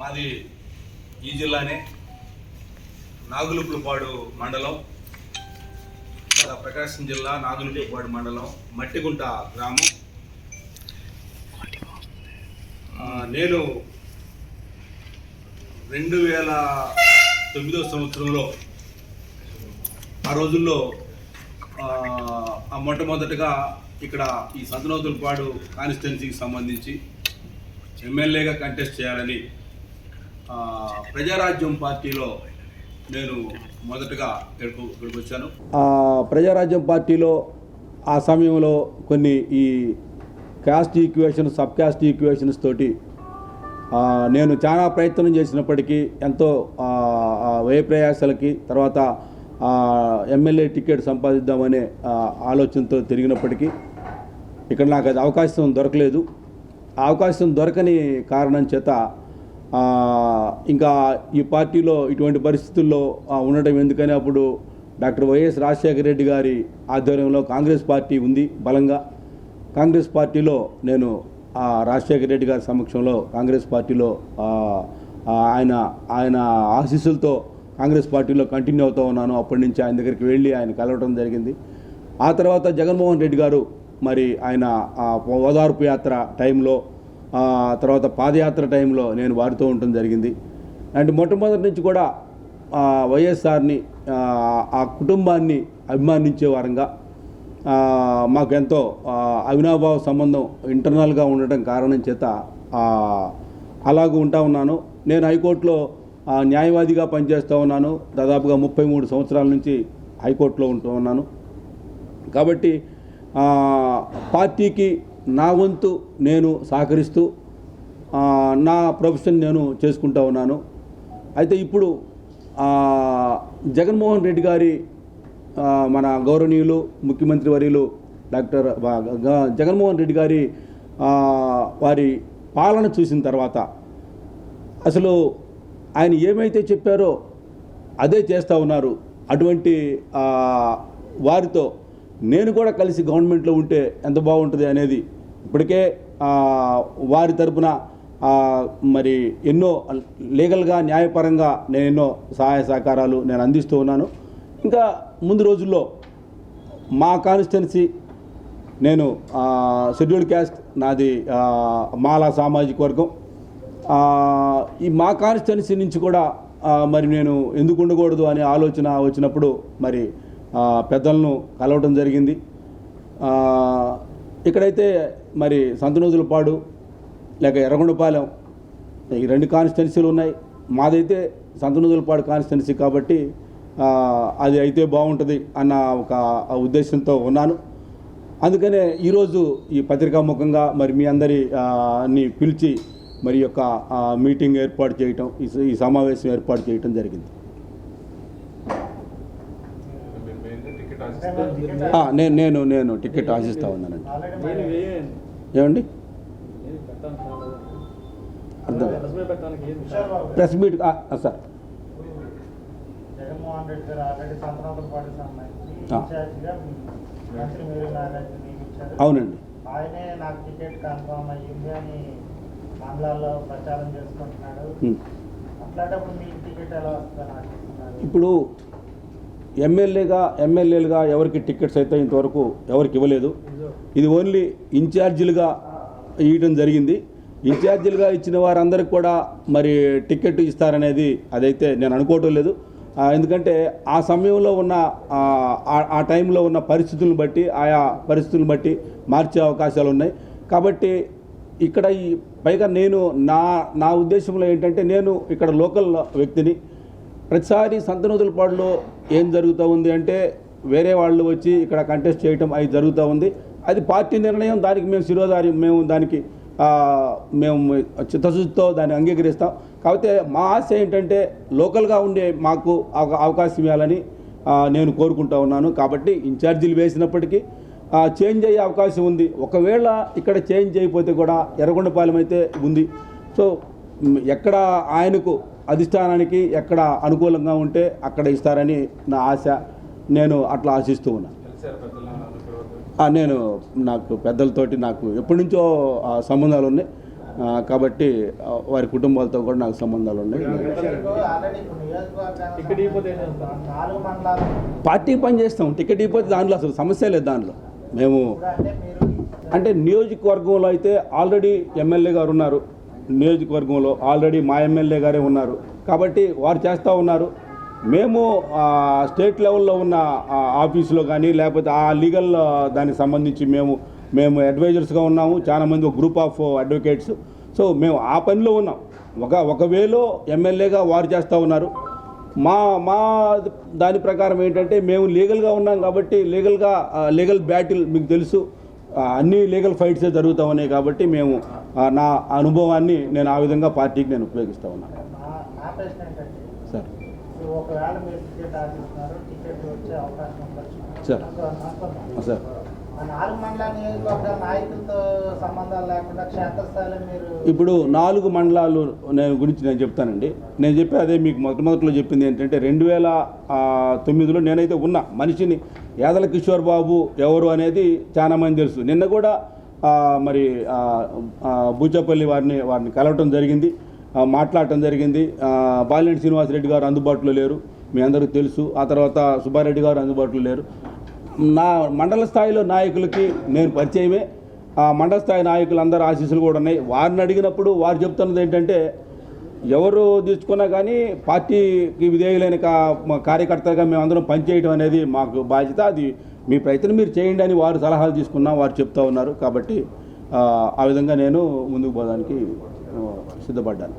మాది ఈ జిల్లానే నాగులుపులపాడు మండలం. ప్రకాశం జిల్లా నాగులుపులపాడు మండలం మట్టిగుంట గ్రామం. నేను రెండు వేల తొమ్మిదో సంవత్సరంలో ఆ రోజుల్లో ఆ, మొట్టమొదటగా ఇక్కడ ఈ సదనోతులపాడు కాన్స్టిట్యున్సీకి సంబంధించి ఎమ్మెల్యేగా కంటెస్ట్ చేయాలని ప్రజారాజ్యం పార్టీలో నేను మొదటగా ఇక్కడికి ఇక్కడికి వచ్చాను. ఆ ప్రజారాజ్యం పార్టీలో ఆ సమయంలో కొన్ని ఈ caste equation sub caste equations తోటి నేను చాలా ప్రయత్నం చేసినప్పటికీ ఎంతో వ్యయ ప్రయాసాలకి తర్వాత ఎమ్మెల్యే టికెట్ సంపాదిద్దామనే ఆలోచనతో తిరిగినప్పటికీ ఇక్కడ నాకు అది అవకాశం దొరకలేదు. ఆ అవకాశం దొరకని కారణం చేత ఇంకా ఈ పార్టీలో ఇటువంటి పరిస్థితుల్లో ఉండటం ఎందుకని అప్పుడు డాక్టర్ వైఎస్ రాజశేఖర రెడ్డి గారి ఆధ్వర్యంలో కాంగ్రెస్ పార్టీ ఉంది బలంగా. కాంగ్రెస్ పార్టీలో నేను ఆ, రాజశేఖర రెడ్డి గారి సమక్షంలో కాంగ్రెస్ పార్టీలో ఆయన ఆయన ఆశీస్సులతో కాంగ్రెస్ పార్టీలో కంటిన్యూ అవుతూ ఉన్నాను. అప్పటి నుంచి ఆయన దగ్గరికి వెళ్ళి ఆయన కలవడం జరిగింది. ఆ తర్వాత జగన్మోహన్ రెడ్డి గారు మరి ఆయన ఆ, ఓదార్పు యాత్ర టైంలో తర్వాత పాదయాత్ర టైంలో నేను వారితో ఉండటం జరిగింది. అండ్ మొట్టమొదటి నుంచి కూడా వైఎస్ఆర్ని ఆ, కుటుంబాన్ని అభిమానించే వారంగా మాకు ఎంతో అవినాభావ సంబంధం ఇంటర్నల్గా ఉండటం కారణం చేత అలాగూ ఉంటా ఉన్నాను. నేను హైకోర్టులో న్యాయవాదిగా పనిచేస్తూ ఉన్నాను. దాదాపుగా ముప్పై మూడు సంవత్సరాల నుంచి హైకోర్టులో ఉంటూ ఉన్నాను. కాబట్టి పార్టీకి నా వంతు నేను సహకరిస్తూ నా ప్రొఫెషన్ నేను చేసుకుంటా ఉన్నాను. అయితే ఇప్పుడు జగన్మోహన్ రెడ్డి గారి మన గౌరవనీయులు ముఖ్యమంత్రి వర్యులు డాక్టర్ జగన్మోహన్ రెడ్డి గారి వారి పాలన చూసిన తర్వాత అసలు ఆయన ఏమైతే చెప్పారో అదే చేస్తూ ఉన్నారు. అటువంటి వారితో నేను కూడా కలిసి గవర్నమెంట్లో ఉంటే ఎంత బాగుంటుంది అనేది ఇప్పటికే వారి తరపున మరి ఎన్నో లీగల్గా న్యాయపరంగా నేను ఎన్నో సహాయ సహకారాలు నేను అందిస్తూ ఉన్నాను. ఇంకా ముందు రోజుల్లో మా కాన్స్టిట్యున్సీ నేను షెడ్యూల్డ్ క్యాస్ట్ నాది మాలా సామాజిక వర్గం. ఈ మా కాన్స్టిట్యున్సీ నుంచి కూడా మరి నేను ఎందుకు ఉండకూడదు అనే ఆలోచన వచ్చినప్పుడు మరి పెద్దలను కలవటం జరిగింది. ఇక్కడైతే మరి సంతనూజులపాడు లేక ఎర్రగొండపాలెం ఈ రెండు కాన్స్టిట్యున్సీలు ఉన్నాయి. మాదైతే సంతనూజులపాడు కాన్స్టిట్యున్సీ కాబట్టి అది అయితే బాగుంటుంది అన్న ఒక ఉద్దేశంతో ఉన్నాను. అందుకనే ఈరోజు ఈ పత్రికా ముఖంగా మరి మీ అందరి ని పిలిచి మరి యొక్క మీటింగ్ ఏర్పాటు చేయటం ఈ ఈ సమావేశం ఏర్పాటు చేయటం జరిగింది ఆ, నేను నేను నేను టికెట్ ఆశిస్తా ఉన్నానండి. ఏమండి? అర్థం. Press meet sir. అవునండి. ఆయనే నాకు టికెట్ కన్ఫర్మ్ అయ్యింది అని మండలాల్లో ప్రచారం చేసుకుంటున్నాడు. ఉం. అట్లాంటప్పుడు మీకు టికెట్ ఎలా ఇప్పుడు ఎమ్మెల్యేగా ఎమ్మెల్యేలుగా ఎవరికి టికెట్స్ అయితే ఇంతవరకు ఎవరికి ఇవ్వలేదు. ఇది ఓన్లీ ఇన్ఛార్జీలుగా ఇవ్వడం జరిగింది. ఇన్ఛార్జీలుగా ఇచ్చిన వారందరికి కూడా మరి టికెట్ ఇస్తారనేది అదైతే నేను అనుకోవటం లేదు. ఎందుకంటే ఆ సమయంలో ఉన్న ఆ, ఆ టైంలో ఉన్న పరిస్థితులను బట్టి ఆయా పరిస్థితులను బట్టి మార్చే అవకాశాలు ఉన్నాయి. కాబట్టి ఇక్కడ ఈ పైగా నేను నా నా ఉద్దేశంలో ఏంటంటే నేను ఇక్కడ లోకల్ వ్యక్తిని ప్రతిసారి సంతనూతులపాడులో ఏం జరుగుతూ ఉంది అంటే వేరే వాళ్ళు వచ్చి ఇక్కడ కంటెస్ట్ చేయటం అది జరుగుతూ ఉంది. అది పార్టీ నిర్ణయం దానికి మేము శిరోధారి మేము దానికి మేము చిత్తశుద్ధితో దాన్ని అంగీకరిస్తాం. కాకపోతే మా ఆశ ఏంటంటే లోకల్గా ఉండే మాకు అవకాశం ఇవ్వాలని నేను కోరుకుంటా ఉన్నాను. కాబట్టి ఇన్ఛార్జీలు వేసినప్పటికీ చేంజ్ అయ్యే అవకాశం ఉంది. ఒకవేళ ఇక్కడ చేంజ్ అయిపోతే కూడా ఎర్రగొండపాలెం అయితే ఉంది. సో ఎక్కడ ఆయనకు అధిష్టానానికి ఎక్కడ అనుకూలంగా ఉంటే అక్కడ ఇస్తారని నా ఆశ. నేను అట్లా ఆశిస్తూ ఉన్నాను ఆ, నేను నాకు పెద్దలతోటి నాకు ఎప్పటి నుంచో సంబంధాలు ఉన్నాయి. కాబట్టి వారి కుటుంబాలతో కూడా నాకు సంబంధాలు ఉన్నాయి. పార్టీకి పని చేస్తాం. టికెట్ ఇవ్వకపోతే దాంట్లో అసలు సమస్య లేదు దాంట్లో. మేము అంటే నియోజకవర్గంలో అయితే ఆల్రెడీ ఎమ్మెల్యే గారు ఉన్నారు. నియోజకవర్గంలో ఆల్రెడీ మా ఎమ్మెల్యే గారే ఉన్నారు. కాబట్టి వారు చేస్తూ ఉన్నారు. మేము స్టేట్ లెవెల్లో ఉన్న ఆఫీసులో కానీ లేకపోతే ఆ లీగల్ దానికి సంబంధించి మేము మేము అడ్వైజర్స్గా ఉన్నాము. చాలామంది ఒక గ్రూప్ ఆఫ్ అడ్వకేట్స్. సో మేము ఆ పనిలో ఉన్నాం. ఒక ఒకవేళ ఎమ్మెల్యేగా వారు చేస్తూ ఉన్నారు. మా మా దాని ప్రకారం ఏంటంటే మేము లీగల్గా ఉన్నాం కాబట్టి లీగల్గా లీగల్ బ్యాటిల్ మీకు తెలుసు. అన్ని లీగల్ ఫైట్సే జరుగుతూ ఉన్నాయి కాబట్టి మేము నా అనుభవాన్ని నేను ఆ విధంగా పార్టీకి నేను ఉపయోగిస్తూ ఉన్నాను సార్. సార్. సార్. నాలుగు మండల నియోజకవర్గ నాయకులతో సంబంధాలు లేకుండా క్షేత్రస్థాయిలో మీరు ఇప్పుడు నాలుగు మండలాలు నేను గురించి నేను చెప్తానండి. నేను చెప్పి అదే మీకు మొట్టమొదటిలో చెప్పింది ఏంటంటే రెండు వేల తొమ్మిదిలో నేనైతే ఉన్నా మనిషిని యాదల కిషోర్ బాబు ఎవరు అనేది చాలా మంది తెలుసు. నిన్న కూడా మరి ఆ, బూచపల్లి వారిని వారిని కలవటం జరిగింది. మాట్లాడటం జరిగింది. బాలినేని శ్రీనివాసరెడ్డి గారు అందుబాటులో లేరు. మీ అందరికీ తెలుసు. ఆ తర్వాత సుబ్బారెడ్డి గారు అందుబాటులో లేరు. నా మండల స్థాయిలో నాయకులకి నేను పరిచయమే. ఆ మండల స్థాయి నాయకులందరూ ఆశీస్సులు కూడా ఉన్నాయి. వారిని అడిగినప్పుడు వారు చెప్తున్నది ఏంటంటే ఎవరు తీసుకున్నా కానీ పార్టీకి విధేయులైన కా- మా కార్యకర్తగా మేమందరం పనిచేయడం అనేది మాకు బాధ్యత. అది మీ ప్రయత్నం మీరు చేయండి అని వారు సలహాలు తీసుకున్నా వారు చెప్తా ఉన్నారు. కాబట్టి ఆ, విధంగా నేను ముందుకు పోవడానికి సిద్ధపడ్డాను.